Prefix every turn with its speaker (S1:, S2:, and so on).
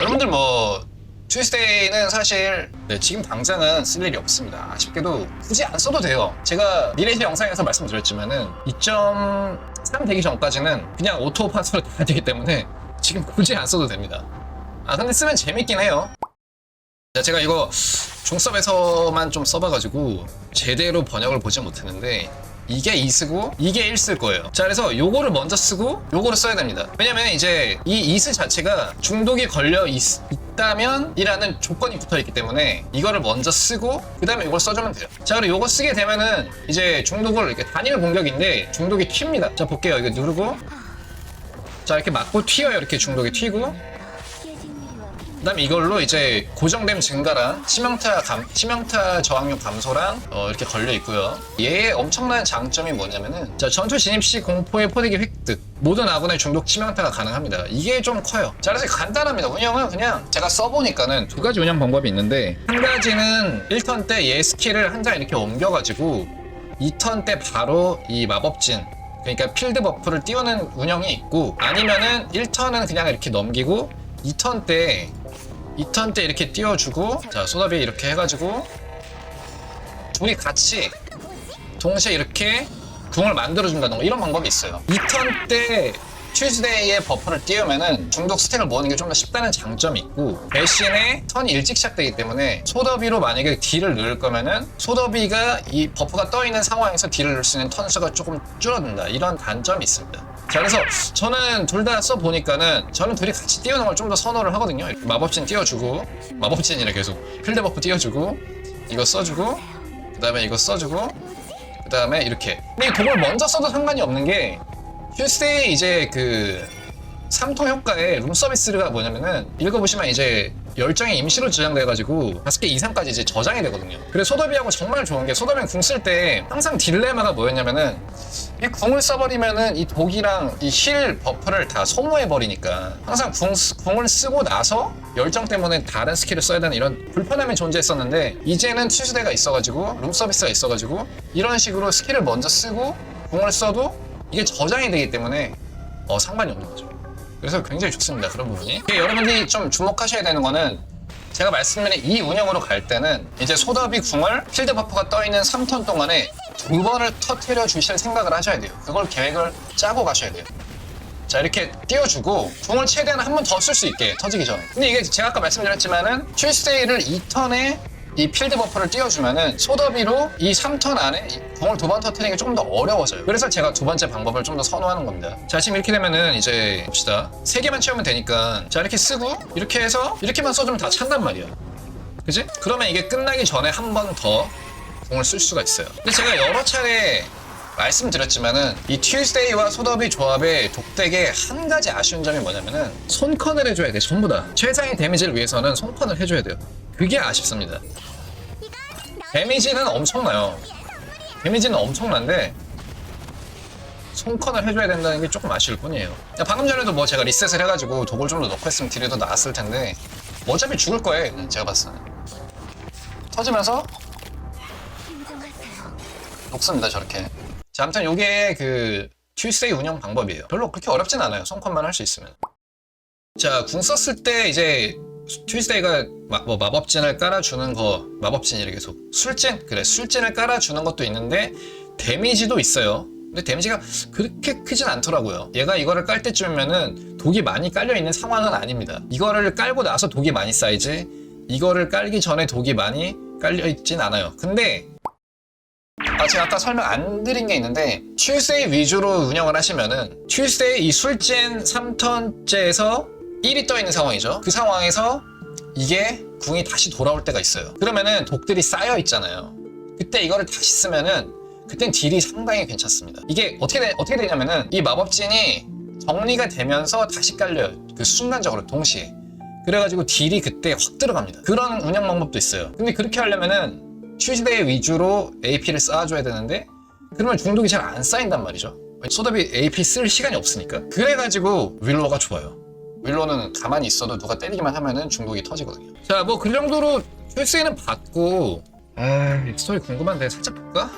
S1: 여러분들 뭐 트위스데이는 사실 네, 지금 당장은 쓸 일이 없습니다. 아쉽게도 굳이 안 써도 돼요. 제가 미래시 영상에서 말씀드렸지만은 2.3 되기 전까지는 그냥 오토 파스로 돼야 되기 때문에 지금 굳이 안 써도 됩니다. 아 근데 쓰면 재밌긴 해요. 자, 제가 이거 중섭에서만 좀 써봐가지고 제대로 번역을 보지 못했는데 이게 2 쓰고 이게 1쓸 거예요. 자, 그래서 요거를 먼저 쓰고 요거를 써야 됩니다. 왜냐면 이제 이 2스 자체가 중독이 걸려 있, 다면 이라는 조건이 붙어 있기 때문에 이거를 먼저 쓰고 그 다음에 이걸 써주면 돼요. 자, 그리고 요거 쓰게 되면은 이제 중독을 이렇게 단일 공격인데 중독이 튑니다. 자, 볼게요. 이거 누르고 자, 이렇게 맞고 튀어요. 이렇게 중독이 튀고 그다음에 이걸로 이제 고정됨 증가랑 치명타 감, 치명타 저항력 감소랑 어, 이렇게 걸려 있고요. 얘의 엄청난 장점이 뭐냐면은 자 전투 진입 시 공포의 포대기 획득 모든 아군의 중독 치명타가 가능합니다. 이게 좀 커요. 자 그래서 간단합니다. 운영은 그냥 제가 써보니까는 두 가지 운영 방법이 있는데 한 가지는 1턴 때 얘 스킬을 한 장 이렇게 옮겨가지고 2턴 때 바로 이 마법진 그러니까 필드 버프를 띄우는 운영이 있고 아니면은 1턴은 그냥 이렇게 넘기고 2턴 때 2턴 때 이렇게 띄워주고 자 소다비 이렇게 해가지고 둘이 같이 동시에 이렇게 궁을 만들어준다던가 이런 방법이 있어요 2턴 때 튜즈데이에 버프를 띄우면은 중독 스택을 모으는 게 좀 더 쉽다는 장점이 있고 대신에 턴이 일찍 시작되기 때문에 소더비로 만약에 딜을 넣을 거면은 소더비가 이 버프가 떠 있는 상황에서 딜을 넣을 수 있는 턴 수가 조금 줄어든다 이런 단점이 있습니다. 자 그래서 저는 둘 다 써보니까는 저는 둘이 같이 띄우는 걸 좀 더 선호를 하거든요. 마법진 띄워주고 마법진이래 계속 필드 버프 띄워주고 이거 써주고 그 다음에 이거 써주고 그 다음에 이렇게 근데 이 독을 먼저 써도 상관이 없는 게 휴스데이 이제 그 삼통 효과의 룸 서비스가 뭐냐면은 읽어보시면 이제 열정이 임시로 저장돼가지고 다섯 개 이상까지 이제 저장이 되거든요. 그래서 소더비하고 정말 좋은 게 소더비는 궁쓸 때 항상 딜레마가 뭐였냐면은 이 궁을 써버리면은 이 독이랑 이 힐 버프를 다 소모해버리니까 항상 궁, 쓰- 궁을 쓰고 나서 열정 때문에 다른 스킬을 써야 되는 이런 불편함이 존재했었는데 이제는 취수대가 있어가지고 룸 서비스가 있어가지고 이런 식으로 스킬을 먼저 쓰고 궁을 써도 이게 저장이 되기 때문에 어, 상관이 없는 거죠. 그래서 굉장히 좋습니다. 그런 부분이. 여러분들이 좀 주목하셔야 되는 거는 제가 말씀드린 이 운영으로 갈 때는 이제 소더비 궁을 필드 버프가 떠 있는 3턴 동안에 두 번을 터트려 주실 생각을 하셔야 돼요. 그걸 계획을 짜고 가셔야 돼요. 자 이렇게 띄워주고 궁을 최대한 한 번 더 쓸 수 있게 터지기 전에 근데 이게 제가 아까 말씀드렸지만은 튜스데이를 2턴에 이 필드 버프를 띄워주면은 소더비로 이 3턴 안에 이 궁을 두 번 터트리는 게 좀 더 어려워져요. 그래서 제가 두 번째 방법을 좀 더 선호하는 겁니다. 자 지금 이렇게 되면은 이제 봅시다. 세 개만 채우면 되니까 자 이렇게 쓰고 이렇게 해서 이렇게만 써주면 다 찬단 말이야. 그지? 그러면 이게 끝나기 전에 한 번더 궁을 쓸 수가 있어요. 근데 제가 여러 차례 말씀드렸지만은 이 튜스데이와 소더비 조합의 독덱의 한 가지 아쉬운 점이 뭐냐면은 손컨을 해줘야 돼 전부 다. 최상의 데미지를 위해서는 손컨을 해줘야 돼요 그게 아쉽습니다. 데미지는 엄청나요. 데미지는 엄청난데 손컨을 해줘야 된다는 게 조금 아쉬울 뿐이에요. 방금 전에도 뭐 제가 리셋을 해가지고 독을 좀 더 넣고 했으면 딜이 더 나았을 텐데 뭐 어차피 죽을 거예요 제가 때는 터지면서 녹습니다 저렇게. 자 아무튼 요게 그 튜스데이 운영 방법이에요. 별로 그렇게 어렵진 않아요 손컨만 할 수 있으면. 자 궁 썼을 때 이제 튜스데이가 마, 뭐 마법진을 깔아주는 거 마법진이래 계속. 술진 그래 술진을 깔아주는 것도 있는데 데미지도 있어요. 근데 데미지가 그렇게 크진 않더라고요. 얘가 이거를 깔 때쯤이면은 독이 많이 깔려 있는 상황은 아닙니다. 이거를 깔고 나서 독이 많이 쌓이지 이거를 깔기 전에 독이 많이 깔려 있진 않아요. 근데 아, 제가 아까 설명 안 드린 게 있는데 튜스데이 위주로 운영을 하시면은 튜스데이 이 술젠 3턴째에서 1이 떠 있는 상황이죠. 그 상황에서 이게 궁이 다시 돌아올 때가 있어요. 그러면은 독들이 쌓여 있잖아요. 그때 이거를 다시 쓰면은 그땐 딜이 상당히 괜찮습니다. 이게 어떻게 되, 어떻게 되냐면은 이 마법진이 정리가 되면서 다시 깔려요. 그 순간적으로 동시에. 그래가지고 딜이 그때 확 들어갑니다. 그런 운영 방법도 있어요. 근데 그렇게 하려면은 튜즈데이 위주로 AP를 쌓아줘야 되는데 그러면 중독이 잘 안 쌓인단 말이죠. 소더비 AP 쓸 시간이 없으니까. 그래가지고 윌로가 좋아요. 윌로는 가만히 있어도 누가 때리기만 하면은 중독이 터지거든요. 자, 뭐 그 정도로 튜스데이는 봤고 아, 이 스토리 궁금한데 살짝 볼까?